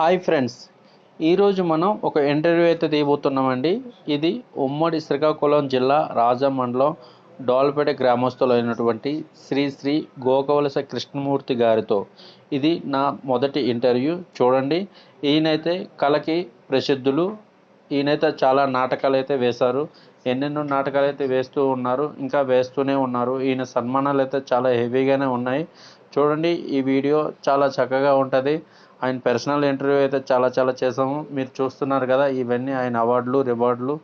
Hi friends. ఈరోజు మనం ఒక ఇంటర్వ్యూ అయితే తీయబోతున్నామండి. ఇది ఉమ్మడి శ్రీకాకుళం జిల్లా రాజా మండలం డోల్పేట గ్రామస్తులైనటువంటి శ్రీ శ్రీ గోకవలస కృష్ణమూర్తి గారితో. ఇది నా మొదటి ఇంటర్వ్యూ. చూడండి ఈయనైతే కళకి ప్రసిద్ధులు. ఈయనైతే చాలా నాటకాలు అయితే వేశారు. ఎన్నెన్నో నాటకాలు అయితే వేస్తూ ఉన్నారు. ఇంకా వేస్తూనే ఉన్నారు. ఈయన సన్మానాలు అయితే చాలా హెవీగానే ఉన్నాయి. చూడండి ఈ వీడియో చాలా చక్కగా ఉంటుంది. ఆయన పర్సనల్ ఇంటర్వ్యూ అయితే చాలా చాలా చేసాము మీరు చూస్తున్నారు కదా ఇవన్నీ ఆయన అవార్డులు రివార్డులు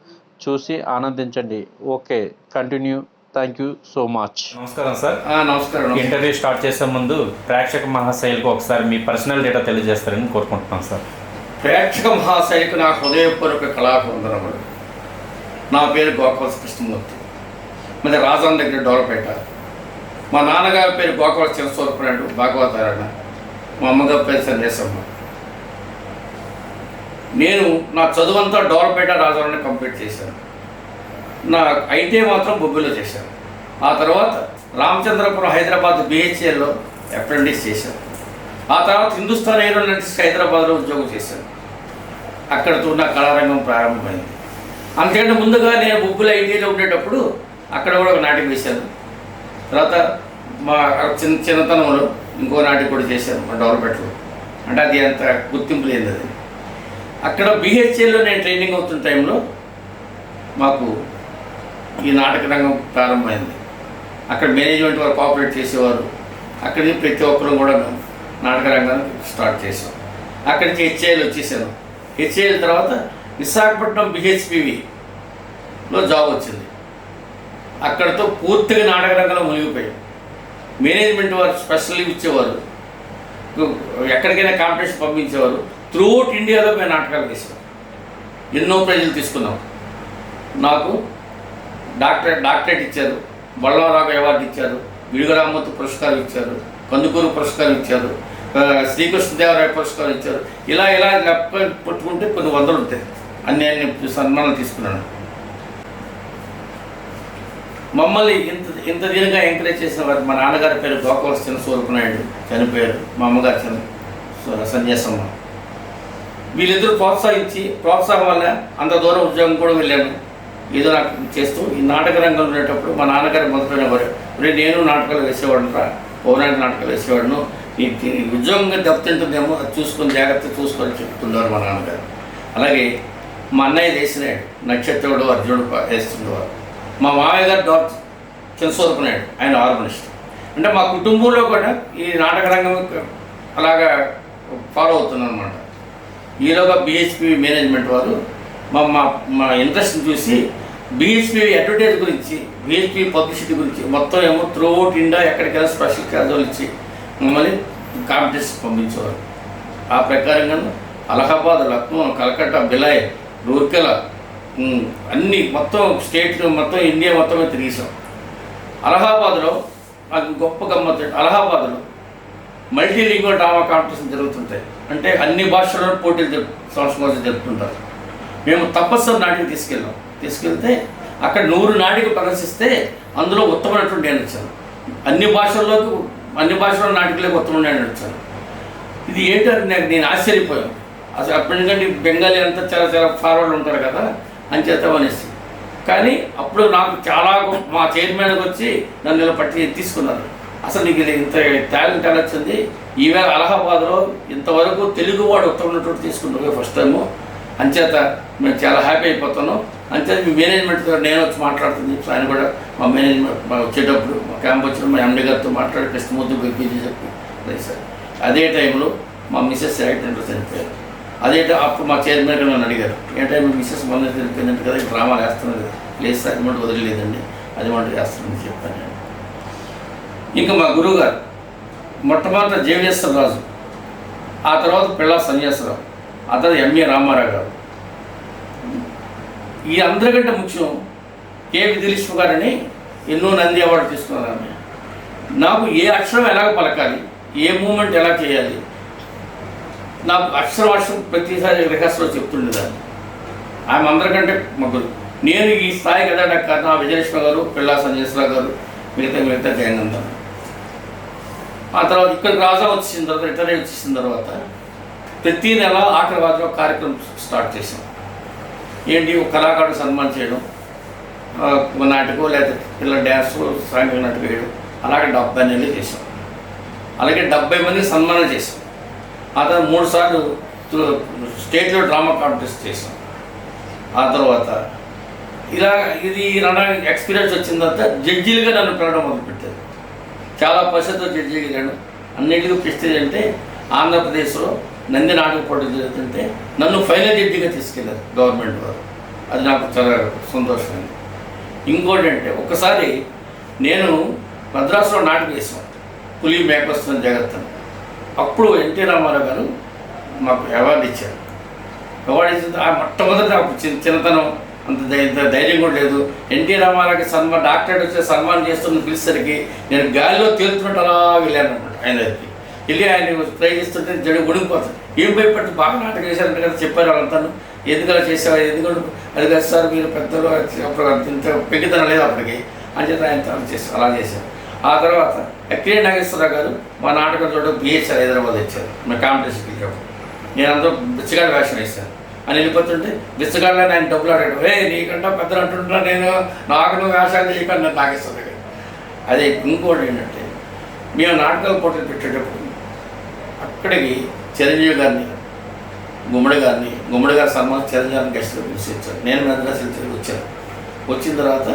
చూసి ఆనందించండి. Okay continue thank you so much నమస్కారం సార్. నమస్కారం ఇంటర్వ్యూ స్టార్ట్ చేసే ముందు ప్రేక్షక మహాశైలకు ఒకసారి మీ పర్సనల్ డేటా తెలియజేస్తారని కోరుకుంటున్నాం సార్. ప్రేక్షక మహాశైలికి నా హృదయపూర్వక కళాకుందనములు నా పేరు గోకవలస కృష్ణమూర్తి. మాది రాజాన్ దగ్గర డోలపేట మా నాన్నగారి పేరు గోకవలస చిరస్వరూపురాడు భాగవతారాయణ. మా అమ్మగారి పేరు సందేశమ్మ. నేను నా చదువంతా డోర్పేట రాజాన్ని కంప్లీట్ చేశాను. నా ఐటీ మాత్రం బొబ్బిలో చేశాను. ఆ తర్వాత రామచంద్రపురం హైదరాబాద్ బిహెచ్ఎల్లో అప్రెంటిస్ చేశాను. ఆ తర్వాత హిందుస్థాన్ ఏరోనాటిక్స్ హైదరాబాద్లో ఉద్యోగం చేశాను. అక్కడతో నా కళారంగం ప్రారంభమైంది. అంతకంటే ముందుగా నేను బొబ్బుల ఐటీలో ఉండేటప్పుడు అక్కడ కూడా ఒక నాటకం వేశాను. తర్వాత మా చిన్న చిన్నతనంలో ఇంకో నాటికి కూడా చేశాను మా డెవలప్మెంట్లో అంటే అది అంత గుర్తింపు లేదు అది. అక్కడ బిహెచ్ఎల్లో నేను ట్రైనింగ్ అవుతున్న టైంలో మాకు ఈ నాటక రంగం ప్రారంభమైంది. అక్కడ మేనేజ్మెంట్ వారు కోఆపరేట్ చేసేవారు. అక్కడి నుంచి ప్రతి ఒక్కరు కూడా మేము నాటక రంగాన్ని స్టార్ట్ చేసాం అక్కడి నుంచి హెచ్ఐఎల్ వచ్చేసాను. హెచ్ఐఎల్ తర్వాత విశాఖపట్నం బిహెచ్పివిలో జాబ్ వచ్చింది. అక్కడితో పూర్తిగా నాటక రంగంలో మునిగిపోయాం. మేనేజ్మెంట్ వారు స్పెషల్ లీవ్ ఇచ్చేవారు. ఎక్కడికైనా కాంపిటీషన్ పంపించేవారు. త్రూఅవుట్ ఇండియాలో మేము నాటకాలు వేసాం ఎన్నో ప్రైజులు తీసుకున్నాం. నాకు డాక్టరేట్ డాక్టరేట్ ఇచ్చారు. బళ్ళవరావు అవార్డు ఇచ్చారు. విడుగరామూర్తి పురస్కారం ఇచ్చారు. కందుకూరు పురస్కారం ఇచ్చారు. శ్రీకృష్ణదేవరాయ పురస్కారం ఇచ్చారు. ఇలా ఇలా లెక్క పట్టుకుంటే కొన్ని వందలు ఉంటాయి. అన్ని అన్ని సన్మానాలు తీసుకున్నాను. మమ్మల్ని ఇంత ఇంత దీనిగా ఎంకరేజ్ చేసిన వారు మా నాన్నగారి పేరు గోకవలస చిన్న నాయుడు చనిపోయారు మా అమ్మగారు చిన్న సు- వీళ్ళిద్దరూ ప్రోత్సహించి ప్రోత్సాహం వల్ల అంత దూరం ఉద్యోగం కూడా వెళ్ళాను. ఏదో నాకు చేస్తూ ఈ నాటక రంగంలో ఉండేటప్పుడు మా నాన్నగారు మొదలైనవారు రే నేను నాటకాలు వేసేవాడిని రా పౌరాణిక నాటకాలు వేసేవాడును నీ ఉద్యోగంగా దెబ్బతింటుందేమో అది చూసుకొని జాగ్రత్త చూసుకొని చెప్తుండేవారు మా నాన్నగారు. అలాగే మా అన్నయ్య వేసినాడు నక్షత్రుడు అర్జునుడు వేస్తుండేవారు మా మామయ్య గారు డాక్టర్ చిన్నసూరపనాయుడు ఆయన ఆర్గనిస్ట్ అంటే మా కుటుంబంలో కూడా ఈ నాటక రంగం అలాగా ఫాలో అవుతుందన్నమాట. ఈలోగా బిహెచ్పి మేనేజ్మెంట్ వారు మా మా మా ఇంట్రెస్ట్ని చూసి బిహెచ్పి అడ్వర్టైజ్ గురించి బిహెచ్పి పబ్లిసిటీ గురించి మొత్తం ఏమో త్రూఅవుట్ ఇండియా ఎక్కడికైనా స్పెషల్ క్యాజువల్ ఇచ్చి మమ్మల్ని కాంపిటీషన్ పంపించేవారు. ఆ ప్రకారంగా అలహాబాద్ లక్నో కలకత్తా బిలాయ్ రూర్కెలా అన్ని మొత్తం స్టేట్ మొత్తం ఇండియా మొత్తం తిరిగేసాం. అలహాబాద్లో నాకు గొప్ప గమ్మత్ అలహాబాద్లో మల్టీ లింగ్వల్ డ్రామా కాంపిటీషన్ జరుగుతుంటాయి. అంటే అన్ని భాషల్లో పోటీలు జరుపు సంవత్సరం జరుపుతుంటారు. మేము తపస్సు నాటికి తీసుకెళ్ళాం. తీసుకెళ్తే అక్కడ నూరు నాటికి ప్రదర్శిస్తే అందులో ఉత్తమైనటువంటి నేను వచ్చాను. అన్ని భాషల్లోకి అన్ని భాషల నాటికలకు ఉత్తమ నేను వచ్చాను. ఇది ఏంటంటే నాకు నేను ఆశ్చర్యపోయాను. అసలు అప్పటికంటే బెంగాలీ అంతా చాలా చాలా ఫార్వర్డ్ ఉంటారు కదా. అని అనేసి. కానీ అప్పుడు నాకు చాలా మా చైర్మన్కి వచ్చి నన్ను ఇలా పట్టి తీసుకున్నారు. అసలు నీకు ఇది ఇంత టాలెంట్ ఎలా వచ్చింది? ఈవేళ అలహాబాద్లో ఇంతవరకు తెలుగువాడు ఉత్తమైనటువంటి తీసుకుంటున్నావు ఫస్ట్ టైము అంచేత మేము చాలా హ్యాపీ అయిపోతాను. అంచేత మీ మేనేజ్మెంట్ నేను వచ్చి మాట్లాడుతుంది. చెప్పి ఆయన కూడా మా మేనేజ్మెంట్ వచ్చేటప్పుడు మా క్యాంప్ వచ్చిన మా ఎండి గారితో మాట్లాడి కృష్ణమూర్తి ముద్దు చెప్పి. లేదు సార్ అదే టైంలో మా మిస్సెస్ యాక్సిడెంట్లో చనిపోయారు అదే అప్పుడు మా చైర్మన్ గారు నన్ను అడిగారు. ఏ మీ మిస్సెస్ మొన్న చనిపోయిందంటే కదా డ్రామా డ్రామాలు వేస్తున్నారు కదా. లేదు సార్ అది వదిలేదండి. అది మంట వేస్తుందని చెప్పాను నేను. ఇంకా మా గురువు గారు మొట్టమొదట జేవిఎస్ఎల్ రాజు ఆ తర్వాత పిళ్ళా సన్యాసరావు ఆ తర్వాత ఎంఏ రామారావు గారు. ఈ అందరికంటే ముఖ్యం కే దిలీష్ గారని ఎన్నో నంది అవార్డు తీసుకున్నారు ఆమె. నాకు ఏ అక్షరం ఎలాగ పలకాలి ఏ మూమెంట్ ఎలా చేయాలి నాకు అక్షరం అక్షరం ప్రతిసారి చెప్తుండే చెప్తుండేదాన్ని ఆమె అందరికంటే ముగ్గురు. నేను ఈ స్థాయి కదా కారణం ఆ విజయలక్ష్మి గారు పిల్లా సంజయశ్వరరావు గారు మిగతా మిగతా గ్యాంగ్ ఆ తర్వాత ఇక్కడికి రాజా వచ్చేసిన తర్వాత రిటైర్ వచ్చేసిన తర్వాత ప్రతి నెల ఆఖరి వారంలో కార్యక్రమం స్టార్ట్ చేసాం ఏంటి ఒక కళాకారుడు సన్మానం చేయడం ఆ, ఒక నాటకం లేదా పిల్లల డ్యాన్స్ సాంఘిక నాటకం వేయడం అలాగే డెబ్బై నెలలు చేసాం అలాగే డెబ్బై మంది సన్మానం చేసాం ఆ తర్వాత మూడు సార్లు స్టేట్లో డ్రామా కాంటెస్ట్ చేసాం ఆ తర్వాత ఇలా ఇది నా ఎక్స్పీరియన్స్ వచ్చిన తర్వాత జడ్జీలుగా నన్ను పిలవడం మొదలుపెట్టారు. చాలా పరిస్థితుల్లో జడ్జి అయ్యాను అన్నింటికీ ప్రెస్టేజ్ అంటే ఆంధ్రప్రదేశ్లో నంది నాటక పోటీ జరుగుతుంటే నన్ను ఫైనల్ జడ్జిగా తీసుకెళ్ళారు గవర్నమెంట్ వారు. అది నాకు చాలా సంతోషమైంది. ఇంకోటి అంటే ఒకసారి నేను మద్రాసులో నాటకం వేసాం పులి మేకొస్తున్న జగత్తను అప్పుడు ఎన్టీ రామారావు గారు మాకు అవార్డు ఇచ్చారు. అవార్డు ఇచ్చిన ఆ మొట్టమొదటి నాకు చిన్న చిన్నతనం అంత ఇంత ధైర్యం కూడా లేదు. ఎన్టీ రామారావుకి సన్మాన్ డాక్టరేట్ వచ్చే సన్మానం చేస్తున్న పిలిచేసరికి నేను గాలిలో తేలుతున్నట్టు అలా వెళ్ళాను అనమాట ఆయన దగ్గరికి వెళ్ళి ఆయన ప్రైజ్ ఇస్తుంటే జడు ఉడికిపోతాను ఏం భయపడి బాగా నాటకం చేశారంటే కదా చెప్పారు వాళ్ళంతాను ఎందుకు అలా చేసావా ఎందుకు అది కదా సార్ మీరు పెద్దలు అప్పుడు ఇంత పెగ్గితనం లేదు అప్పటికి. అని చెప్పి ఆయన అలా చేశారు అలా చేశారు. ఆ తర్వాత కే నాగేశ్వరరావు గారు మా నాటకం చూడడం బిహెచ్ఆర్ హైదరాబాద్ వచ్చారు మా కాంపిటీషన్ వెళ్ళినప్పుడు నేను అందరూ బిచ్చగాడి వేషం వేశాను. అని వెళ్ళిపోతుంటే బిచ్చగాడిలో ఆయన డబ్బులు అడగడం ఏ నీకంటే పెద్దలు అంటుంటున్నా నేను? నాకు నువ్వు వేషాలు చేయకుండా నాగేశ్వరరావు గారు అదే ఇంకోటి ఏంటంటే మేము నాటకాల పోటీలు పెట్టేటప్పుడు అక్కడికి చిరంజీవి గారిని గుమ్మడి గారిని గుమ్మడి గారి సన్మానం చిరంజీవి గారిని గెస్ట్గా పిలిచి నేను మెదరాసు వచ్చాను. వచ్చిన తర్వాత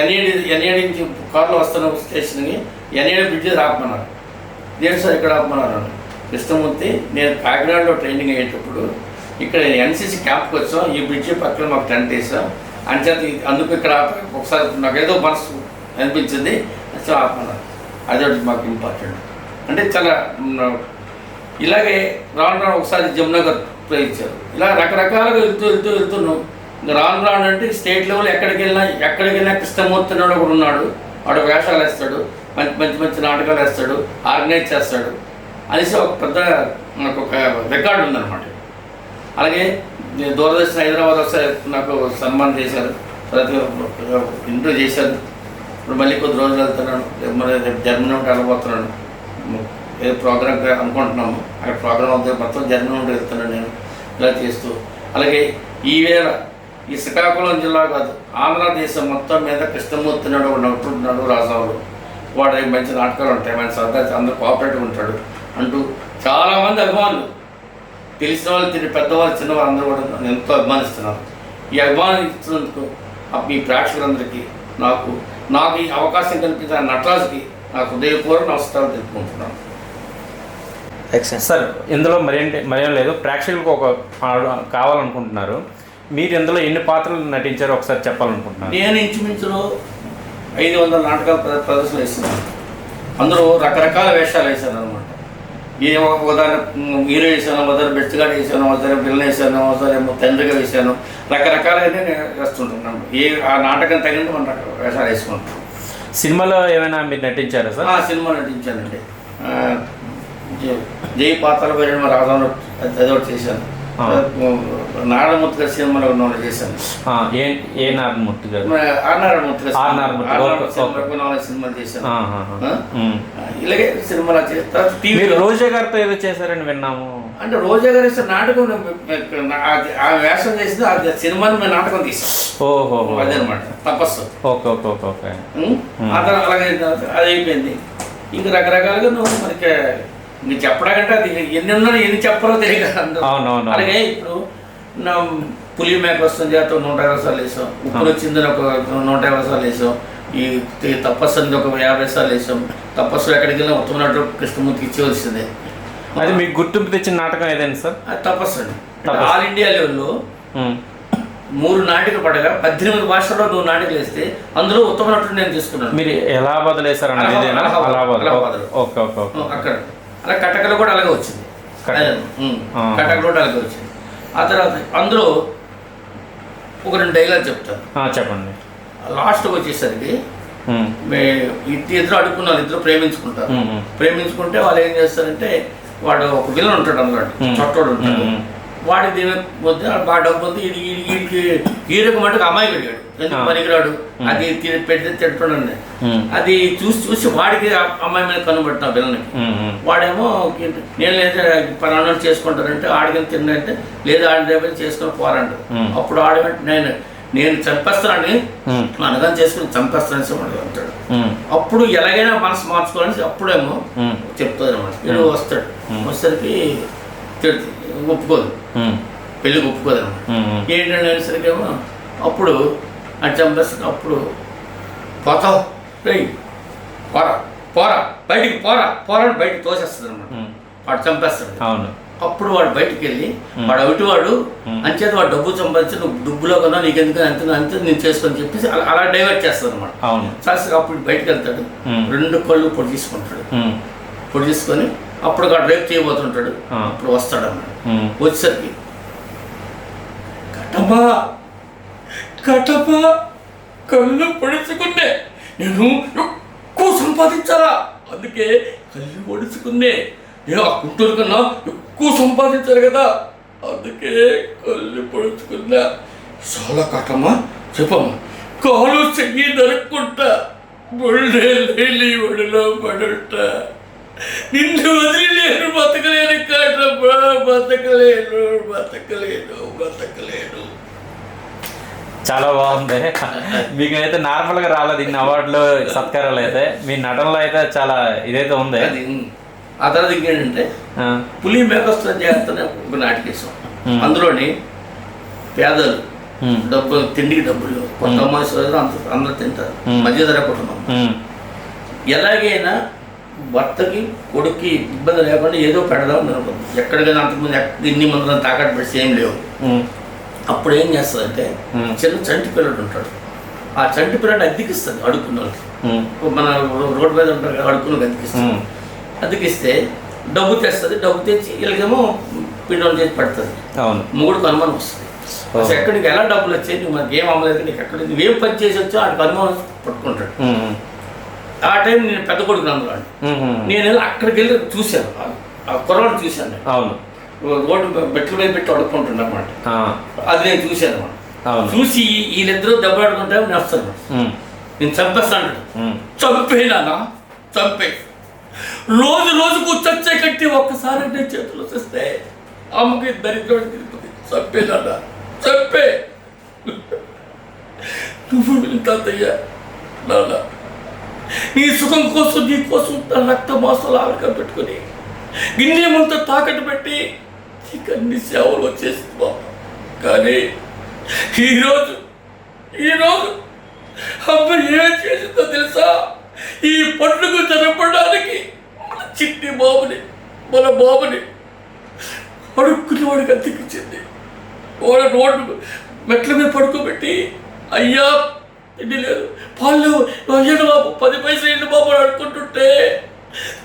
ఎన్ఏడి ఎన్ఏడి నుంచి కారులో వస్తున్న స్టేషన్కి ఎన్ఏడి బ్రిడ్జ్ రాపమన్నారు. దేని సార్ ఇక్కడ ఆపమన్నారు కృష్ణమూర్తి నేను కాకినాడలో ట్రైనింగ్ అయ్యేటప్పుడు ఇక్కడ ఎన్సీసీ క్యాంప్కి వచ్చాం. ఈ బ్రిడ్జి పక్కన మాకు టెంట్ వేసాం. అంచేత అందుకు ఇక్కడ ఒకసారి నాకు ఏదో మనసు అనిపించింది సో ఆపమన్నారు. అది ఒకటి మాకు ఇంపార్టెంట్. అంటే చాలా ఇలాగే రాను రాను ఒకసారి జమునగర్ ప్రయోగించారు ఇలా రకరకాలుగా వెళ్తూ వెళ్తూ వెళ్తున్నాం రాను రాను అంటే స్టేట్ లెవెల్ ఎక్కడికి వెళ్ళినా ఎక్కడికి వెళ్ళినా కృష్ణమూర్తి ఒకడు ఉన్నాడు. వాడు వేషాలు వేస్తాడు. మంచి మంచి మంచి నాటకాలు వేస్తాడు. ఆర్గనైజ్ చేస్తాడు. అనేసి ఒక పెద్ద నాకు ఒక రికార్డు ఉందన్నమాట. అలాగే నేను దూరదర్శన్ హైదరాబాద్ ఒకసారి నాకు సన్మానం చేశారు. తర్వాత ఇంటర్వ్యూ చేశారు. ఇప్పుడు మళ్ళీ కొద్ది రోజులు వెళ్తున్నాను. మరి రేపు జర్మనీ ఉంటే వెళ్ళబోతున్నాను. ఏదో ప్రోగ్రామ్ అనుకుంటున్నాము. అక్కడ ప్రోగ్రామ్ అవుతుంది మొత్తం జర్మనీ ఉంటే వెళ్తున్నాను నేను. ఇలా చేస్తూ. అలాగే ఈ వేళ ఈ శ్రీకాకుళం జిల్లా కాదు ఆంధ్రదేశం మొత్తం మీద కృష్ణమూర్తి నాడు ఒక నటుడు ఉన్నాడు రాజావుడు వాడు మంచి నాటకాలు ఉంటాయి మంచి సరదా అందరూ కోఆపరేటివ్ ఉంటాడు అంటూ చాలామంది అభిమానులు. తెలిసిన వాళ్ళు తెలియని పెద్దవాళ్ళు చిన్నవాళ్ళు అందరూ కూడా నన్ను ఎంతో అభిమానిస్తున్నారు. ఈ అభిమానం ఇచ్చినందుకు మీ ప్రేక్షకులందరికీ నాకు నాకు ఈ అవకాశం కల్పించిన నటరాజుకి నాకు హృదయపూర్వక నమస్కారాలు తెలుపుకుంటున్నాను. సార్ ఇందులో మరేంటి మరేం లేదు. ప్రేక్షకులకు ఒక కావాలనుకుంటున్నారు. మీరు ఇందులో ఎన్ని పాత్రలు నటించారో ఒకసారి చెప్పాలనుకుంటున్నారు నేను ఇంచుమించులో ఐదు వందల నాటకాల ప్ర- ప్రదర్శన వేస్తున్నాను అందరూ రకరకాల వేషాలు వేశాను అనమాట ఏ ఒక ఉదాహరణ హీరో వేసాను ఉదాహరణ బెస్ట్గాడు వేసాను ఉదాహరణ విలన్ వేసాను ఉదాహరణ తండ్రిగా వేసాను రకరకాలుగా నేను వేస్తుంటున్నాను. ఏ ఆ నాటకం తగినట్టు మనం వేషాలు వేసుకుంటాం. సినిమాలో ఏమైనా మీరు నటించారా సార్? ఆ సినిమా నటించానండి. జై- పాత్రలు పోయిన రాజాను అది ఒకటి చేశాను. నారాయణమూర్తి గారి సినిమాలో ఉన్న వాళ్ళు చేశాను. ఆ, ఏ ఏ నారాయణమూర్తి గారు? ఆర్ నారాయణమూర్తి గారి ఆర్ సినిమా- నారాయణమూర్తి, సినిమాలో చేశాను. ఆ? ఆ, ఇలాగే సినిమాలు చేస్తా టీవీ మీరు రోజా గారితో ఏదో చేశారని విన్నాము. అంటే రోజా గారు వేసిన నాటకం ఆ వేషం చేసింది అది సినిమాని మేము నాటకం తీసాం ఓహో. అదనమాట తపస్సు. Okay okay okay okay? ఆ తర్వాత అలాగే అది అయిపోయింది. ఇంకా రకరకాలుగా నువ్వు మనకి ఇంక చెప్పడాకంటే అది ఎన్ని ఉన్నా ఎన్ని చెప్పరో తెలియదు. అలాగే ఇప్పుడు పులి మేక వస్తుంది చేత నూట యాభై సార్లు వేసాం. ఉప్పుడు వచ్చిందని ఒక నూట యాభై సార్లు వేసాం. ఈ తపస్సు అనేది ఒక యాభై సార్లు వేసాం. తపస్సు ఎక్కడికి వెళ్ళినా ఉత్తమ నటుడు కృష్ణమూర్తికి ఇచ్చేవలసిందే. అది మీకు గుర్తింపు తెచ్చిన నాటకం ఏదైనా సార్? అది తపస్సు అండి. ఆల్ ఇండియా లెవెల్లో. మూడు నాటికలు పడగా పద్దెనిమిది భాషల్లో నువ్వు నాటికలు వేస్తే అందులో ఉత్తమ నటుడు నేను తీసుకున్నాను. మీరు ఎలా ఓకే. అక్కడ. అలా కటకలు కూడా అలాగే వచ్చింది. కటకలు. కూడా అలాగే వచ్చింది. ఆ తర్వాత అందులో ఒక రెండు డైలాగ్ చెప్తాను. చెప్పండి. లాస్ట్కి వచ్చేసరికి ఇద్దరు ఇద్దరు అడుక్కున్నారు ఇద్దరు ప్రేమించుకుంటారు. ప్రేమించుకుంటే వాళ్ళు ఏం చేస్తారంటే వాడు ఒక విలన్ ఉంటాడు అన్నమాట. ఉమ్. చొట్టోడు ఉంటాడు. వాడి దీని వద్ద డబ్బు ఉంది ఇది వీడికి ఈడకు మటుకు అమ్మాయి వెళ్ళాడు ఎందుకు. పనికిరాడు? అది పెడితే ఉమ్, అది చూసి చూసి వాడికి అమ్మాయి మీద కనుబట్టిన పిల్లలకి. వాడేమో నేను లేదా పలానా చేసుకుంటానంటే ఆడికి తిందంటే లేదా ఆడి దగ్గర చేసుకుని పోరండు. అప్పుడు ఆడమంటే నేను నేను చంపేస్తానని ఉమ్, అనగా చేసుకుని చంపేస్తానని అంటాడు. అప్పుడు ఎలాగైనా మనసు మార్చుకోవాలని అప్పుడేమో చెప్తుంది అనమాట వీడు వస్తాడు. వచ్చేసరికి ఒప్పుకోదు. పెళ్ళికి ఒప్పుకోదు. ఏంటంటే అనేసరికేమో అప్పుడు అది చంపేస్తాడు అప్పుడు పోతావు. రేయ్ పోరా పోరా బయటికి పోరా పోరా బయటికి తోసేస్తుంది అనమాట వాడు చంపేస్తాడు. అవును. అప్పుడు వాడు బయటికి వెళ్ళి. వాడు Hmm. అంచేత వాడు డబ్బు సంపాదించి నువ్వు డబ్బులో కన్నా నీకు ఎందుకు అంత అంతే నేను చేసుకొని చెప్పేసి అలా అలా డైవర్ట్ చేస్తాడు అనమాట అప్పుడు బయటికి వెళ్తాడు. రెండు కళ్ళు పొడి తీసుకుంటాడు. పొడి తీసుకొని అప్పుడు వాడు రేపు చేయబోతుంటాడు. అప్పుడు వస్తాడు ఉమ్, వచ్చేసరికి కటమా కటమా కళ్ళు పొడుచుకున్నే నేను ఎక్కువ సంపాదించాలా? అందుకే కళ్ళు పొడుచుకున్నే నేను ఆ గుంటూరు కన్నా ఎక్కువ సంపాదించారు కదా? అందుకే కళ్ళు పొడుచుకున్నా చాలా కటమా చెప్పమ్మా. కాలు చెయ్యి నరుక్కుంటా. బొళ్ళే లేని ఒడిలో పడుంటా. నిన్ను వదిలి నేను బతకలేను బతకలేను బతకలేను బతకలేను. చాలా బాగుంది. మీకైతే నార్మల్గా రాలేదు ఇన్ని అవార్డులు సత్కారాలు అయితే. మీ నటనలో అయితే చాలా ఇదైతే ఉంది. ఆ తర్వాత ఇంకేంటంటే పులి మేకస్తో చేస్తూనే ఒక నాటికేసాం Hmm. అందులోని పేదలు ఉమ్, డబ్బులు తిండికి డబ్బులు సోదరు అంత అందరూ తింటారు. మధ్యధర కుటుంబం. ఎలాగైనా భర్తకి కొడుక్కి ఇబ్బంది లేకుండా ఏదో పెడదాం అనుకుంది. ఎక్కడికైనా అంతకుముందు ఇన్ని మంది తాకట్టు పెట్టి ఏం లేవు. అప్పుడు ఏం చేస్తుందంటే. చిన్న చంటి పిల్లడు ఉంటాడు. ఆ చంటి పిల్లడు అద్దెకిస్తుంది అడుక్కున్న వాళ్ళకి. మన రోడ్డు మీద ఉంటారు కదా అడుక్కున్న అద్దెకిస్తుంది అద్దెకిస్తే డబ్బు తెస్తుంది డబ్బు తెచ్చి వీళ్ళకేమో పిండి చేసి పడుతుంది. అవును. మూడుకు అనుమానం వస్తుంది. అసలు ఎక్కడికి ఎలా డబ్బులు వచ్చాయి? నువ్వు మనకి ఏం అమ్మలేదు నీకు ఎక్కడ నువ్వేం పని చేసి వచ్చో ఆడికి అనుమానం పట్టుకుంటాడు. ఆ టైం నేను పెద్ద కొడుకు అందులో నేను అక్కడికి వెళ్ళి చూశాను. ఆ- కుర్రాడు చూశాను. అవును. రోడ్డు బెట్లు మీద పెట్టి అడుక్కుంటున్నా అన్నమాట ఆ, అది నేను చూశాను అన్నమాట. అవును. చూసి వీళ్ళిద్దరూ దెబ్బలాడుకుంటే ఉమ్, నేను చంపేస్తాను. ఉమ్, చంపేనానా చంపే. రోజు రోజుకు చచ్చే కట్టి ఒక్కసారి నేను చేతులు వస్తే అమ్మకి దరిద్రం తిరుగుతుంది చంపేనానా చంపే. నువ్వు వింటాయ్యా నాన్న నీ సుఖం కోసం నీ కోసం తన రక్త మాసాలు ఆవిరికం పెట్టుకుని గిన్నెమంతా తాకట్టు పెట్టి నీకు అన్ని సేవలు వచ్చేసింది బాబు. కానీ ఈరోజు ఈరోజు అబ్బాయి ఏం చేసిందో తెలుసా? ఈ పండుగ జరపడానికి మన చిట్టి బాబుని మన బాబుని పడుక్కుని వాడికి అతికించింది వాడు రోడ్డు మెట్ల మీద పడుకోబెట్టి అయ్యా తిండి లేదు. పాలు బాబు పది పైసలు ఇంటి బాబు అని అనుకుంటుంటే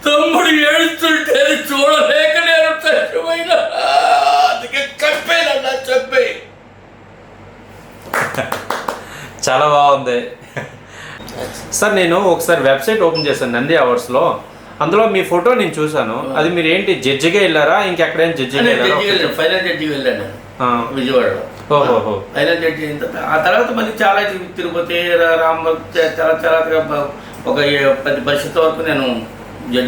తమ్ముడు ఏడుస్తుంటే అది చూడలేక నేను చచ్చిపోయినా అందుకే చంపేనన్నా చంపే చాలా బాగుంది. సార్ నేను ఒకసారి వెబ్సైట్ ఓపెన్ చేశాను నంది అవర్స్లో. అందులో మీ ఫోటో నేను చూశాను. అది మీరు ఏంటి జడ్జిగా వెళ్ళారా? ఇంకెక్కడైనా జడ్జిగా వెళ్ళారా? ఫైనల్ జడ్జికి వెళ్ళాను విజయవాడలో. ఓహోహో ఫైనల్ జడ్జి అయిన తర్వాత ఆ తర్వాత మళ్ళీ చాలా తిరుపతి రామ చాలా చాలా ఒక పది పరిస్థితుల వరకు నేను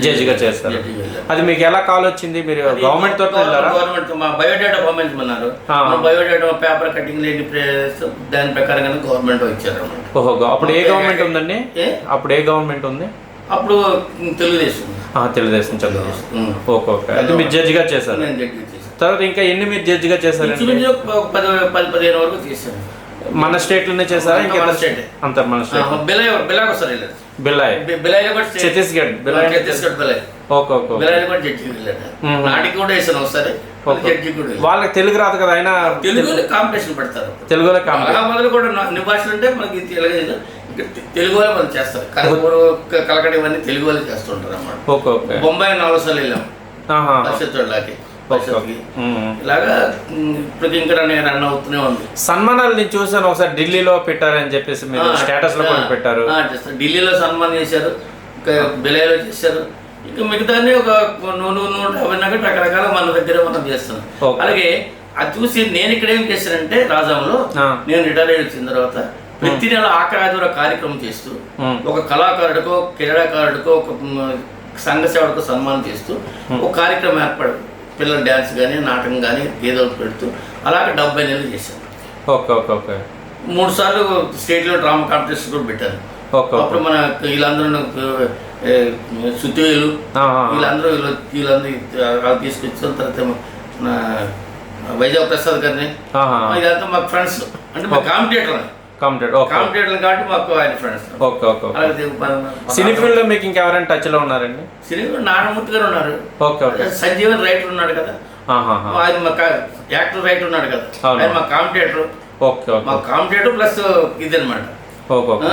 జడ్జిగా చేస్తారు వెళ్ళాను. అది మీకు ఎలా కాల్ వచ్చింది? మీరు గవర్నమెంట్ తోటి గవర్నమెంట్ మా బయోడేటా పంపించమన్నారు. మా బయోడేటా పేపర్ కటింగ్ లేని దాని ప్రకారంగా గవర్నమెంట్ ఇచ్చారు అన్నమాట ఓహో అప్పుడు ఏ గవర్నమెంట్ ఉందండి? అప్పుడు ఏ గవర్నమెంట్ ఉంది? అప్పుడు తెలుగుదేశం. తెలుగుదేశం ఉం. Okay okay. అది మీరు జడ్జిగా చేశారు. నేను జడ్జి తర్వాత ఇంకా ఎన్ని మీరు జడ్జిగా చేశారండి? ఇంచుమించు ఒక పది పది పదిహేను వరకు చేశాను. మన స్టేట్లోనే చేశారా ఇంకా మన స్టేటే. అంత మన స్టేట్. బిలాయ్ బిలాయ్ వస్తారు వెళ్ళారు. బిల్లాయ్ బి- బిలాయ్లో కూడా ఛత్తీస్గఢ్ బిలాయ్. ఛత్తీస్గఢ్ బిలాయ్. Okay okay. బిలాయ్లో కూడా జడ్జి వెళ్ళాను. నాటికి కూడా వేసాను ఒకసారి. వాళ్ళకి తెలుగు రాదు కదా అయినా తెలుగులో కాంపిటీషన్ పెడతారు. తెలుగులో మొదలు కూడా నా- అన్ని భాషలు అంటే మనకి తెలుగు తెలుగు వాళ్ళే మనం చేస్తారు. కలకూరు కలకడ ఇవన్నీ తెలుగు వాళ్ళే చేస్తుంటారు అన్నమాట ఓకే ఓకే. బొంబాయి నాలుగు సార్లు వెళ్ళాం. ఆహా. పరిషత్తులకి ఇలాగా ఇప్పటికి ఇంకా నేను రన్ అవుతూనే ఉంది. సన్మానాలు నేను చూసాను ఒకసారి ఢిల్లీలో పెట్టారని చెప్పేసి మీరు స్టేటస్లో కూడా పెట్టారు. ఢిల్లీలో సన్మానం చేశారు. ఇంకా బిలాయిలో చేశారు. ఇంకా మిగతాన్ని ఒక నూరు నూట యాభై నగర రకరకాల మన దగ్గర మనం చేస్తున్నాం. అలాగే అది చూసి నేను ఇక్కడ ఏం చేశానంటే రాజాంలో. నేను రిటైర్ అయ్యి వచ్చిన తర్వాత ప్రతి నెల ఆఖరి ఆదివారం కార్యక్రమం చేస్తూ. ఒక కళాకారుడికో క్రీడాకారుడికో ఒక సంఘ సేవడికో సన్మానం చేస్తూ ఒక కార్యక్రమం ఏర్పడు పిల్లల డ్యాన్స్ కానీ నాటకం కానీ ఏదో పెడుతూ అలాగే డెబ్బై నెలలు చేశాను ఓకే ఓకే ఓకే. మూడు సార్లు స్టేట్లో డ్రామా కాంపిటీషన్ కూడా పెట్టాను ఓకే అప్పుడు మన వీళ్ళందరూ సుత్తివేలు. వీళ్ళందరూ వీళ్ళు వీళ్ళందరూ వాళ్ళు తీసుకొచ్చిన తర్వాత వైజాగ్ ప్రసాద్ గారిని. ఇదంతా మాకు ఫ్రెండ్స్. అంటే మా కాంపిటేటర్ ఓకే కాబట్టి మాకు ఆయన ఫ్రెండ్స్ ఓకే ఓకే సినీ ఫీల్డ్లో మీకు ఇంకెవరైనా టచ్లో ఉన్నారండి? నారాయణమూర్తి గారు ఉన్నారు. ఓకే ఓకే సంజీవన్ రైటర్ ఉన్నాడు కదా. ఆహాహా. ఆయన మా యాక్టర్ రైటర్ ఉన్నాడు కదా. ఆయన మా కాంపిటేటర్ ఓకే మా ఓకే కాంపిటేటర్ ప్లస్ ఇదనమాట ఓకే ఓకే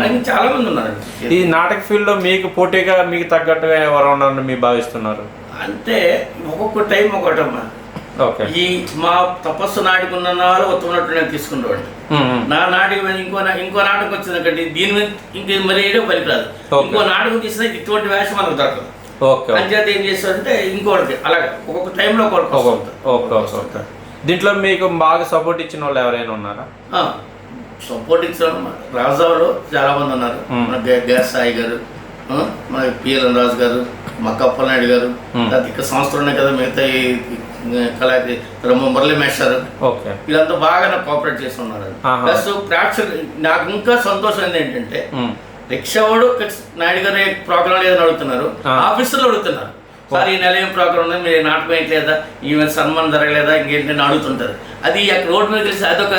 ఆయన చాలా మంది ఉన్నారు. ఈ నాటక ఫీల్డ్లో మీకు పోటీగా మీకు తగ్గట్టుగా ఎవరు ఉన్నారని మీరు భావిస్తున్నారు? అంటే ఒక్కొక్క టైం ఒకటమ్మా. ఈ మా తపస్సు నాటికి ఉన్న నాలో ఉత్తమనట్టు నేను తీసుకునేవాడిని. నా నాటికి ఇంకో ఇంకో నాటకం వచ్చింది ఒకటి దీని మీద ఇంక మరి ఏడో పనికిరాదు. ఇంకో నాటకం తీసినా ఇటువంటి వేషం మనకు దొరకదు. అంచేత ఏం చేస్తారంటే ఇంకోటికి అలాగే ఒక్కొక్క టైంలో ఓకే దీంట్లో మీకు బాగా సపోర్ట్ ఇచ్చిన వాళ్ళు ఎవరైనా ఉన్నారా? సపోర్ట్ ఇచ్చిన రాజావులో చాలా మంది ఉన్నారు. మన గ్యాస్ సాయి గారు మన పిఎల్ఎన్ రాజు గారు మా కప్పలనాయుడు గారు ఇక్కడ సంస్థలు ఉన్నాయి కదా మిగతా ఈ కళాకి మురళీ ఓకే వీళ్ళంతా బాగా నాకు కోఆపరేట్ చేసి ఉన్నారు ఆహా. ప్లస్ ప్రేక్షకులు నాకు ఇంకా సంతోషం ఏంటంటే ఉమ్. రిక్షావాడు నాయుడు గారు ప్రోగ్రాం లేదని అడుగుతున్నారు. ఆఫీసర్లు అడుగుతున్నారు సార్ ఈ నెల ఏం ప్రోగ్రామ్ ఉంది? మీరు నాటకం వేయట్లేదా ఈ మధ్య సన్మానం జరగలేదా? ఇంకేంటని అడుగుతుంటారు. అది అక్కడ రోడ్డు మీద కలిసి అదొక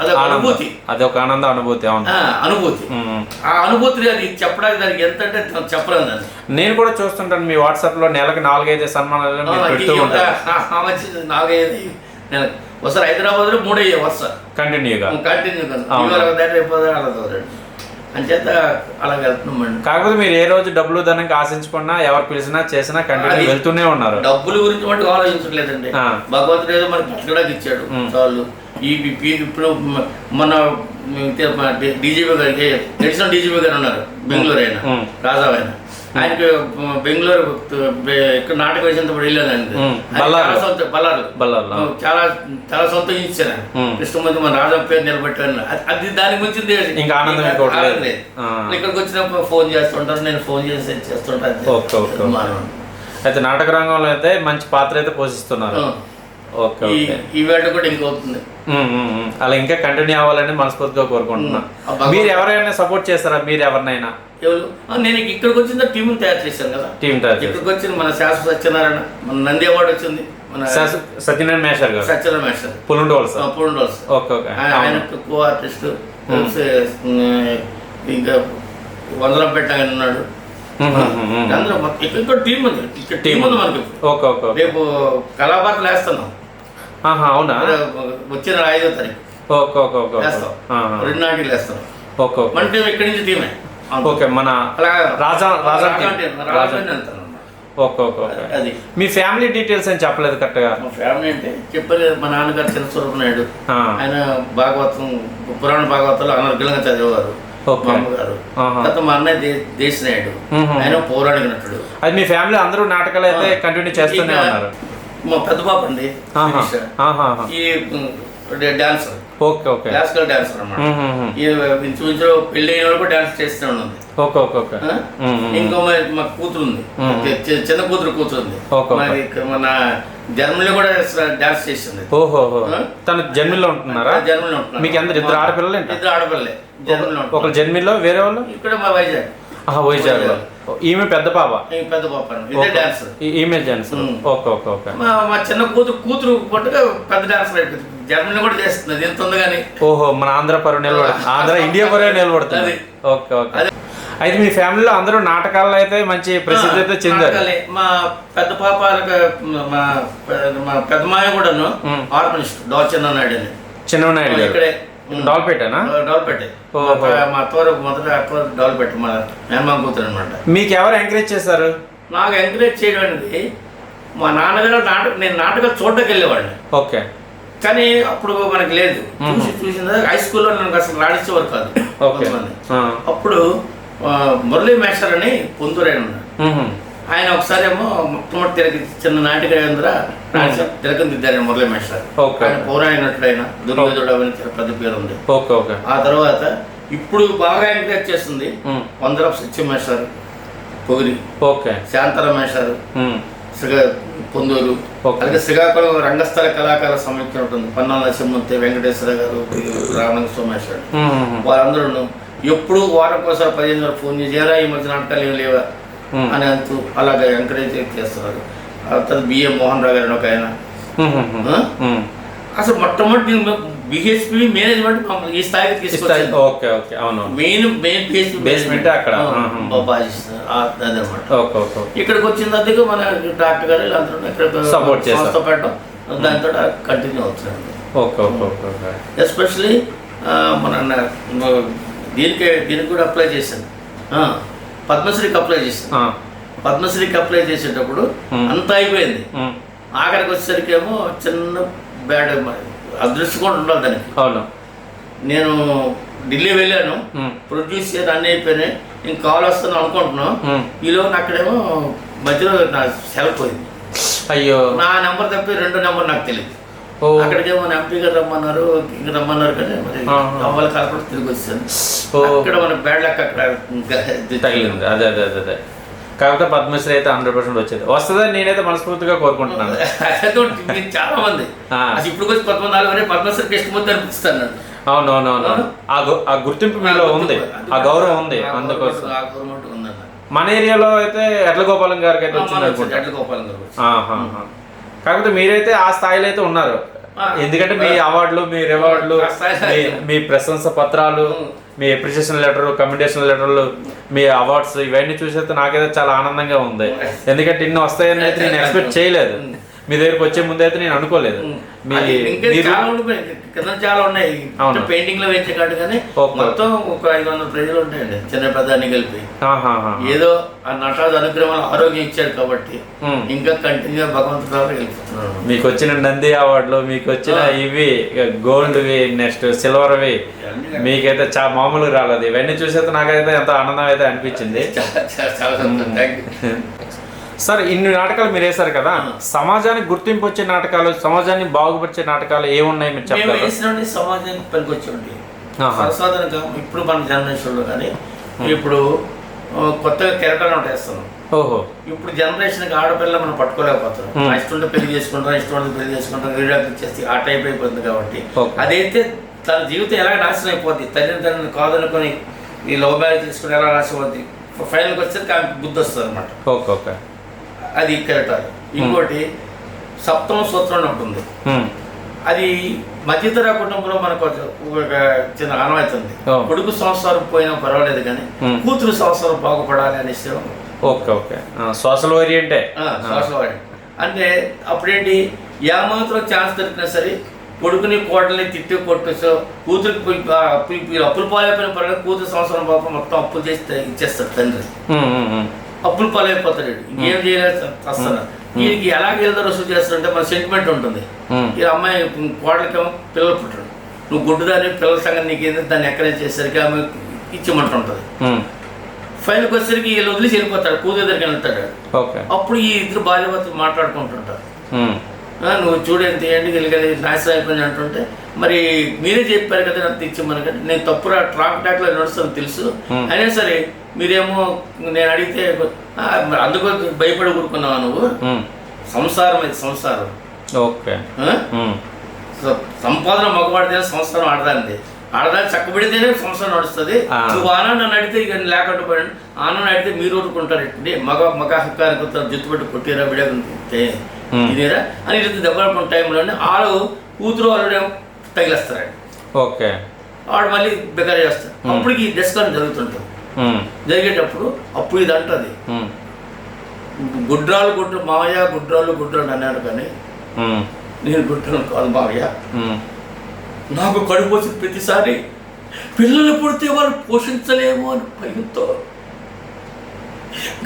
అదొక అనుభూతి. అది ఒక ఆనంద అనుభూతి అవును. అనుభూతి. ఆ అనుభూతి అది చెప్పడానికి దానికి ఎంత అంటే చెప్పలేము దాన్ని. నేను కూడా చూస్తుంటాను మీ వాట్సాప్లో నెలకు నాలుగైదు సన్మానాలు పెడుతూ మధ్య నాలుగైదు ఒకసారి హైదరాబాద్లో మూడయ్యే వస్తా. కంటిన్యూగా. కంటిన్యూ కదా అవును. ఇవాళ ఒక దారి అయిపోతే అలా అంచేత అలా వెళ్తున్నామండి కాకపోతే మీరు ఏ రోజు డబ్బులు ధనంగా ఆశించకుండా ఎవరు పిలిచినా చేసినా కంటిన్యూ వెళ్తూనే ఉన్నారు. డబ్బుల గురించి మటుకు ఆలోచించట్లేదండి. భగవంతుడు ఏదో మనకి బతకడానికి ఇచ్చాడు. చాలు. ఈ ఇప్పుడు మన డీజీపీ గారికి ఎడిషనల్ డీజీపీ గారు ఉన్నారు. బెంగళూరు ఉమ్. రాజావు ఆయన ఆయనకి బెంగళూరు ఇక్కడ నాటకం వేసినప్పుడు వెళ్ళాను ఆయనకి ఉమ్. ఆయన బళ్ళారు. చాలా సొంత బల్లారు బళ్ళారులో. చాలా చాలా సంతోషించాను ఆయన ఉమ్. కృష్ణమూర్తి మన రాజా పేరు నిలబెట్టాను అది- దాని గురించి ఇంకా ఆనందం. ఇక్కడికి వచ్చినప్పుడు ఫోన్ చేస్తుంటారు నేను ఫోన్ చేసి చేస్తుంటాను. అయితే నాటక రంగంలో అయితే మంచి పాత్ర అయితే పోషిస్తున్నారు. ఓకే ఈ వేట కూడా. అలా ఇంకా కంటిన్యూ అవ్వాలని మనస్ఫూర్తిగా కోరుకుంటున్నా మీరు ఎవరైనా సపోర్ట్ చేస్తారా మీరు ఎవరినైనా ఎవరు నేను ఇక్కడికి వచ్చిన టీం తయారు చేశాను కదా. టీం తయారు ఇక్కడికి వచ్చిన మన శాశ్వత సత్యనారాయణ మన నంది అవార్డు వచ్చింది. మన సత్యనారాయణ మేషర్ గారు. సత్యనారాయణ మాస్టర్ పులుండోల్ సార్. పూర్ణ రోజు ఓకే ఓకే. ఆయన కో ఆర్టిస్ట్. ఇంకా వందలంపేట ఆయన ఉన్నాడు. అందరూ ఇక్కడ టీం ఉంది. ఇక్కడ టీం ఉంది మనకి. ఓకే ఓకే రేపు కళాపాత్రలు వేస్తున్నాం. ఆహా, అవునా? వచ్చే నెల ఐదో తారీఖు. ఓకే ఓకే ఓకే వేస్తాం. రెండు నాటికి వేస్తాం. Okay okay. మన టీం ఇక్కడి నుంచి టీమే. ఓకే మన Raja Raja Raja. Okay okay okay. అది. మీ ఫ్యామిలీ డీటెయిల్స్ అని చెప్పలేదు కరెక్ట్గా? మా ఫ్యామిలీ అంటే చెప్పారు మా నాన్నగారు చిన్న స్వరూప నాయుడు. ఆయన భాగవతం పురాణ భాగవతంలో అనర్గళంగా చదివేవారు. మా అమ్మగారు. ఆహా. తర్వాత మా అన్నయ్య దే- దేశనాయుడు మ్మ్. ఆయన పౌరాణిక నటుడు. అది మీ ఫ్యామిలీ అందరూ నాటకాలు అయితే కంటిన్యూ చేస్తూనే ఉన్నారు. మా పెద్ద పాప అండి. ఈ dancer. Okay okay. Classical dancer. ఈ ఇంచుమించు పెళ్ళి అయిన వరకు డాన్స్ చేస్తూ ఉన్నది ఓకే ఓకే. ఓకే. ఇంకో మా- కూతురు ఉంది చిన్న కూతురు కూతురు ఉంది మన జర్మనీలో కూడా డాన్స్ చేసింది ఓహో? తను జన్మిలో ఉంటున్నారా? జర్మనీలో ఉంటున్నారు. మీకు అందరు ఇద్దరు ఆడపిల్లలు? ఇద్దరు ఆడపిల్లలే. జర్మనీలో ఉంటున్నారు. జన్మిలో వేరే వాళ్ళు? ఇక్కడ మా వైజాగ్. ఆహా, వైజాగ్. లో. ఈమె పెద్ద పాప? పెద్ద పాప ఇదే డాన్సర్ ఈ- ఈమె మ్మ్. Okay okay okay. మా చిన్న కూతురు కూతురు పట్టుగా పెద్ద అయిపోయింది. జర్మనీ కూడా చేస్తుంది ఎంత ఉంది కానీ. ఓహో మన ఆంధ్ర పరువు నిలబడుతుంది ఆంధ్ర ఇండియా పరువు నిలబడుతుంది. Okay okay. అయితే మీ ఫ్యామిలీలో అందరూ నాటకాల్లో అయితే మంచి ప్రసిద్ధి అయితే చెందారు. మా పెద్ద పాప మా పెద్ద మాయ కూడాను మ్మ్. ఆర్గనిస్ట్ డాల్చన్న నాయుడు అని. ఇక్కడే. డాల్పేటనా? డోల్పెట్టే ఓహో. మా అత్తవారు మొదట అత్తవారు డోల్పెట్టే మా మేనమామ కూతురు అనమాట మీకు ఎవరు ఎంకరేజ్ చేశారు? నాకు ఎంకరేజ్ చేయడం అనేది మా నాన్నగారు నాటక నేను నాటకాలు చూడడానికి వెళ్ళేవాడిని. ఓకే. కానీ అప్పుడు మనకి లేదు. చూసి చూసిన హై స్కూల్లో నన్ను అసలు రాణించేవారు కాదు. అప్పుడు మురళీ మేషర్ అని పొందూరు ఆయన ఉన్నాడు మ్మ్. ఆయన ఒకసారి ఏమో మొట్టమొదటి తిరిగి చిన్న నాటిక ఏంద్ర ఆయన తిలకం దిద్దారు మురళీ మేస్టర్ ఓకే. ఆయన పౌరాణిక నటుడైన దుర్యోధుడు అని పెద్ద పేరు ఉంది ఓకే ఓకే ఆ తర్వాత ఇప్పుడు బాగా ఎంకరేజ్ చేస్తుంది ఉమ్. Vandarapu Satyam master Pogiri okay Shantaram master ఉమ్. శ్రీ పొందూరు. అలాగే శ్రీకాకుళం రంగస్థల కళాకార సమైక్యం ఉంటుంది పన్నాల నరసింహమూర్తి వెంకటేశ్వర గారు రామలింగ సోమేశ్వర ఉమ్, ఉమ్, ఉమ్. వారందరూ ఎప్పుడు వారం కోసం పదిహేను వరకు ఫోన్ "ఏరా, ఈ మధ్య నాటకాలు ఏమి లేవా. అని అంటూ అలాగే ఎంకరేజ్ చేస్తున్నారు తర్వాత బిఎం మోహన్ రావు గారు ఒక ఆయన. ఆ? ఉమ్. అసలు మొట్టమొదటి బిహెచ్పి మేనేజ్మెంట్ ఈ స్థాయికి తీసుకొచ్చింది ఓకే ఓకే అవును మెయిన్ మెయిన్ Basement అక్కడ. అదనమాట ఓకే ఓకే ఓకే ఇక్కడికి వచ్చిన తర్వాత మన డాక్టర్ గారు వీళ్ళందరూ ఇక్కడ Support చేశారు. సంస్థ పెట్టడం దాంతో కంటిన్యూ అవుతున్నాను ఓకే ఓకే ఓకే ఎస్పెషలీ మన దీనికి దీనికి కూడా అప్లై చేశాను పద్మశ్రీకి అప్లై చేశాను ఆ. పద్మశ్రీకి అప్లై చేసేటప్పుడు. అంతా అయిపోయింది. ఆఖరికి వచ్చేసరికి ఏమో చిన్న బ్యాడ్ అదృష్టం కూడా ఉండాలి దానికి నేను ఢిల్లీ వెళ్ళాను. ప్రొడ్యూసర్ అన్నీ అయిపోయినాయి ఇంక కాల్ వస్తాను అనుకుంటున్నాం ఉమ్. ఈలో అక్కడేమో మధ్యలో నా సెల్ పోయింది అయ్యో నా నెంబర్ తప్పి రెండో నెంబర్ నాకు తెలియదు అక్కడికేమో నా ఎంపీ గారు రమ్మన్నారు ఇంక రమ్మన్నారు కానీ మరి. కావాలి కాకుండా తిరిగి వచ్చాను ఓ. అక్కడ మన బ్యాడ్ లక్ అక్కడ తగిలింది. అదే అదే అదే అదే. కాకపోతే పద్మశ్రీ అయితే హండ్రెడ్ పర్సెంట్ వచ్చేది. వస్తుందని నేనైతే మనస్ఫూర్తిగా కోరుకుంటున్నాను. చాలా మంది ఇప్పుడు వచ్చి పద్మూడు నాలుగు వరే పద్మశ్రీ కృష్ణమూర్తి అనిపిస్తాను నన్ను. అవును అవును. అవును అవును. ఆ గుర్తింపు మీలో ఉంది. ఆ గౌరవం ఉంది అందుకోసం. మన ఏరియాలో అయితే ఎడ్ల గోపాలం గారికి అయితే వచ్చింది జడ్ల గోపాలం గారు. కాకపోతే మీరైతే ఆ స్థాయిలో అయితే ఉన్నారు. ఎందుకంటే మీ అవార్డులు మీ రివార్డులు మీ ప్రశంస పత్రాలు. మీ అప్రిషియేషన్ లెటర్ కమెండేషన్ లెటర్లు మీ అవార్డ్స్ ఇవన్నీ చూసేస్తే నాకైతే చాలా ఆనందంగా ఉంది ఎందుకంటే ఇన్ని వస్తాయని అయితే నేను ఎక్స్పెక్ట్ చేయలేదు. మీ దగ్గరికి వచ్చే ముందు అయితే నేను అనుకోలేదు. మీ చాలా ఉండిపోయాయి కింద చాలా ఉన్నాయి. పెయింటింగ్లో వేసే కాదు కానీ. మొత్తం ఒక ఐదు వందల ప్రజలు ఉంటాయండి. చిన్న పెద్ద అన్ని కలిపి. ఏదో ఆ నటాజ్ అనుగ్రహం ఆరోగ్యం ఇచ్చారు కాబట్టి. ఇంకా కంటిన్యూ భగవంతుడు ద్వారా వెళ్ళిపోతున్నాను మీకు వచ్చిన నంది అవార్డులు మీకు వచ్చిన. ఇవి గోల్డ్వి నెక్స్ట్ సిల్వర్వి మీకైతే చా మామూలుగా రాలేదు. ఇవన్నీ చూసేస్తే నాకైతే ఎంత ఆనందం అయితే అనిపించింది. చాలా సార్ ఇన్ని నాటకాలు మీరు వేశారు కదా సమాజానికి గుర్తింపు వచ్చే నాటకాలు సమాజాన్ని బాగుపరిచే నాటకాలు ఏమున్నాయి మీరు వేసిన సమాజానికి పనికొచ్చేయండి ఆహా. ప్రసాదనగా ఇప్పుడు మన జనరేషన్లో కానీ ఇప్పుడు కొత్తగా కెరటాలు వేస్తున్నాం. ఓహో. ఇప్పుడు జనరేషన్కి ఆడపిల్ల మనం పట్టుకోలేకపోతాం. ఆ ఇష్టం ఉంటే పెళ్ళి చేసుకుంటాం ఇష్టం ఉంటే పెళ్ళి చేసుకుంటాం వీడియోకి చేస్తే ఆ టైప్ అయిపోతుంది కాబట్టి. అదైతే తన జీవితం ఎలా నాశనం అయిపోద్ది? తల్లిదండ్రులను కాదనుకొని ఈ లవ్ మ్యారేజ్ చేసుకుని ఎలా నాశనం అవుద్ది? ఫైనల్కి వచ్చేసరికి ఆమె బుద్ధి వస్తుంది అనమాట ఓకే ఓకే. అది కెరటాలు ఇంకోటి సప్తమ సూత్రం అని ఉంటుంది ఉమ్. అది మధ్యతర కుటుంబంలో మనకు ఒక చిన్న ఉంది Oh. కొడుకు సంవత్సరం పోయినా పర్వాలేదు కానీ Hmm. కూతురు సంవత్సరం బాగుపడాలి అనే విషయం ఓకే ఓకే. సోషల్ ఓరియంటే ఆ, శ్వాసవాడి అంటే అప్పుడేంటి? ఏమాత్రం ఛాన్స్ దొరికినా సరే కొడుకుని కోడల్ని తిట్టి కొట్టేసో కూతురికి అప్పులు పాలైపోయిన పర్వాలేదు కూతురు సంవత్సరం పాపం మొత్తం అప్పులు చేసి ఇచ్చేస్తాడు తండ్రి. అప్పులు పాలైపోతాడు. ఇంకేం చేయలేదు వస్తాను వీరికి ఎలా గెలుదో రుసులు చేస్తాడంటే మన సెంటిమెంట్ ఉంటుంది. ఈ అమ్మాయి కోడలికేమో పిల్లలు పుట్టడు నువ్వు గుడ్డుదాన్ని పిల్లల సంగతి నీకేంది దాన్ని ఎక్కడైనా చేసేసరికి ఆమె ఇచ్చిమంటుంటుంది. ఫైనల్కి వచ్చేసరికి వీళ్ళు వదిలేసి వెళ్ళిపోతాడు కూతురు దగ్గరికి వెళ్తాడు. అప్పుడు ఈ ఇద్దరు భార్యభర్తలు మాట్లాడుకుంటుంటారు. "ఆ, నువ్వు చూడేంత ఏంటి వెళ్ళి నాశనం అయిపోయింది అంటుంటే మరి మీరే చెప్పారు కదా నాకు తెచ్చిమ్మని కదా నేను తప్పురా ట్రాక్ టాక్లో నడుస్తాను తెలుసు. అయినా సరే మీరేమో నేను అడిగితే "ఆ, మరి అందుకు భయపడి ఊరుకున్నావా నువ్వు? సంసారం ఇది సంసారం. ఓకే. సంపాదన మగవాడితే సంసారం ఆడదాంది ఆడదాన్ని చక్కబెడితేనే సంసారం నడుస్తుంది. నువ్వు ఆనా నన్ను అడిగితే ఇక లేకుండా పోయాడు ఆన అడిగితే మీరు ఊరుకుంటారు. మగ మగ హక్కానికి జుత్తు పెట్టి కొట్టిరా విడే Hmm. తినేరా అని ఇట్లా దెబ్బలాడుకున్న టైంలోనే ఆడు కూతురు అల్లుడేమో తగిలేస్తాడు ఓకే. వాడు మళ్ళీ బెకర్ చేస్తాడు Hmm. అప్పటికి ఈ డిస్కౌంట్ జరుగుతుంటుంది. జరిగేటప్పుడు అప్పుడు ఇది అంటది. గుడ్రాలు గుడ్ర మావయ్య గుడ్రాలు గుడ్రాలు అన్నాడు కానీ నేను గుడ్రాలు కాదు మావయ్య. నాకు కడుపు వచ్చిన ప్రతిసారి పిల్లలు పుడితే వాళ్ళు పోషించలేము అని భయంతో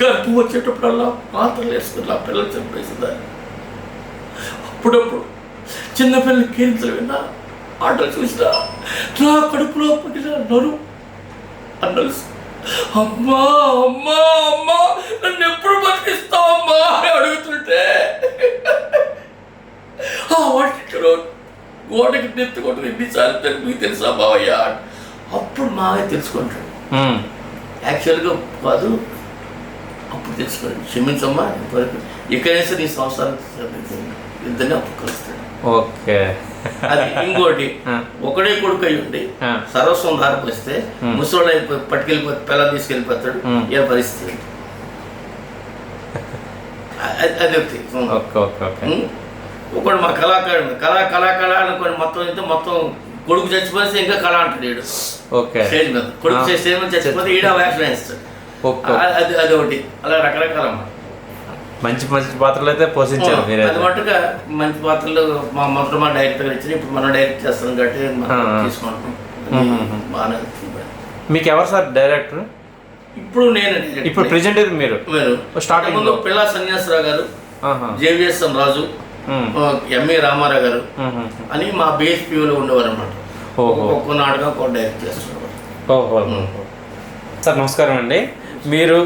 గర్భం వచ్చేటప్పుడల్లా మాత్రలు వేసుకుని పిల్లలు చంపేసిందాన్ని అప్పుడప్పుడు చిన్నపిల్లలు కీరింతలు విన్నా ఆటలు చూసినా నా కడుపులో పుట్టిన నరు అన్నలు అమ్మా అమ్మా అమ్మా నన్ను ఎప్పుడు బతికిస్తావు అమ్మా అని అడుగుతుంటే ఆ వంటింట్లో గోడకి నెత్తుకుంటూ ఎన్నిసార్లు మీకు తెలుసా మావయ్య? అప్పుడు మావయ్య తెలుసుకుంటాడు. యాక్చువల్గా కాదు అప్పుడు తెలుసుకోండి క్షమించమ్మా ఇంతవరకు ఎక్కడైనా నీ సంవత్సరాలు ఇద్దరిని అప్పుడు కలుస్తాడు ఓకే. అది ఇంకోటి. ఒకడే కొడుకు అయి ఉండి. సర్వస్వం దారిపోస్తే ఉమ్. ముసలోడు అయిపోయి పట్టుకెళ్ళిపోతే పిల్లలు తీసుకెళ్ళిపోతాడు. ఏ పరిస్థితి? అది ఒకటి. ఒకడు మా కళాకారుడు కళా కళా కళ అనుకోని మొత్తం అయితే మొత్తం కొడుకు చచ్చిపోతే ఇంకా కళ అంటాడు ఈడు ఓకే. స్టేజ్ మీద. కొడుకు. స్టేజ్ మీద చచ్చిపోతే ఈడ ఆ- అది అది ఒకటి. అలా రకరకాల మంచి మంచి పాత్రలు అయితే పోషించారు అది మీరైతే మట్టుగా మంచి పాత్రలు మా మొదట మా డైరెక్టర్ ఇచ్చిన ఇప్పుడు మనం డైరెక్ట్ చేస్తాం కాబట్టి. తీసుకుంటాం అది. బాగానే. మీకు ఎవరు సార్ డైరెక్టర్ ఇప్పుడు నేను. ఇప్పుడు ప్రెజెంట్ ఇది మీరు మీరు లో. పిల్ల సన్యాసరావు గారు ఆహా. జేవిఎస్ఎం రాజు ఎంఏ రామారావు గారు. అని మా బిఎస్పీలో ఉండేవారు అనమాట. ఒక్కొక్క నాటకం డైరెక్ట్ చేస్తున్నారు ఓహో సార్ నమస్కారం అండి మీరు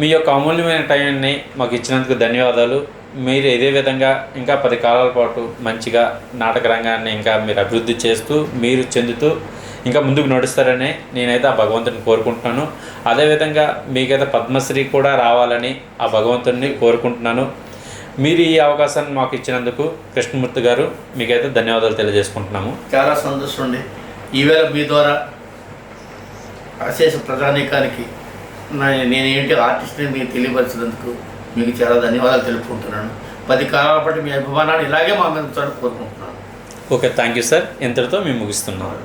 మీ యొక్క అమూల్యమైన టైంని మాకు ఇచ్చినందుకు ధన్యవాదాలు. మీరు ఇదే విధంగా ఇంకా పది కాలాల పాటు మంచిగా నాటక రంగాన్ని ఇంకా మీరు అభివృద్ధి చేస్తూ మీరు చెందుతూ ఇంకా ముందుకు నడుస్తారని నేనైతే ఆ భగవంతుని కోరుకుంటున్నాను. అదేవిధంగా మీకైతే పద్మశ్రీ కూడా రావాలని ఆ భగవంతుని కోరుకుంటున్నాను. మీరు ఈ అవకాశాన్ని మాకు ఇచ్చినందుకు కృష్ణమూర్తి గారు మీకైతే ధన్యవాదాలు తెలియజేసుకుంటున్నాము. చాలా సంతోషం అండి. ఈవేళ మీ ద్వారా అశేష ప్రజానీకానికి నేనేంటి ఆర్టిస్ట్ని మీకు తెలియపరిచినందుకు మీకు చాలా ధన్యవాదాలు తెలుపుకుంటున్నాను. పది కాలాల పాటు మీ అభిమానాన్ని ఇలాగే మా మీద కోరుకుంటున్నాను. Okay thank you sir. ఇంతటితో మేము ముగిస్తున్నాం.